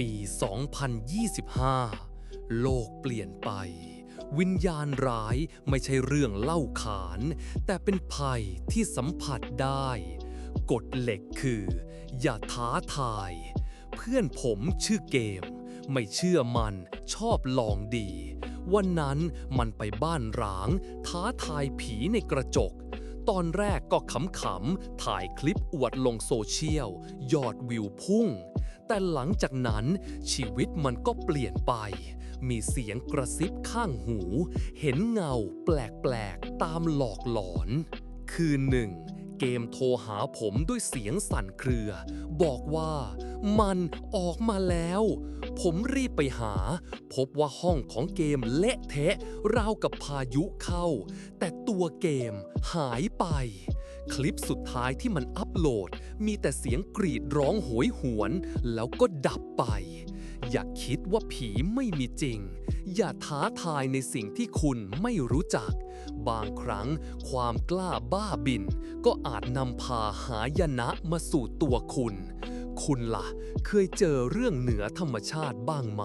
ปี 2025 โลกเปลี่ยนไป วิญญาณร้ายไม่ใช่เรื่องเล่าขาน แต่เป็นภัยที่สัมผัสได้ กฎเหล็กคือ อย่าท้าทาย เพื่อนผมชื่อเกม ไม่เชื่อมันชอบลองดี วันนั้นมันไปบ้านร้าง ท้าทายผีในกระจกตอนแรกก็ขำๆ ถ่ายคลิปอวดลงโซเชียล ยอดวิวพุ่ง แต่หลังจากนั้นชีวิตมันก็เปลี่ยนไป มีเสียงกระซิบข้างหู เห็นเงาแปลกๆ ตามหลอกหลอน คืนหนึ่ง เกมโทรหาผมด้วยเสียงสั่นเครือ บอกว่ามันออกมาแล้ว ผมรีบไปหา พบว่าห้องของเกมเละเทะราวกับพายุเข้า แต่ตัวเกมหายไป คลิปสุดท้ายที่มันอัปโหลด มีแต่เสียงกรีดร้องโหยหวน แล้วก็ดับไป อย่าคิดว่าผีไม่มีจริง อย่าท้าทายในสิ่งที่คุณไม่รู้จัก บางครั้งความกล้าบ้าบิน ก็อาจนำพาหายนะมาสู่ตัวคุณ คุณล่ะ เคยเจอเรื่องเหนือธรรมชาติบ้างไหม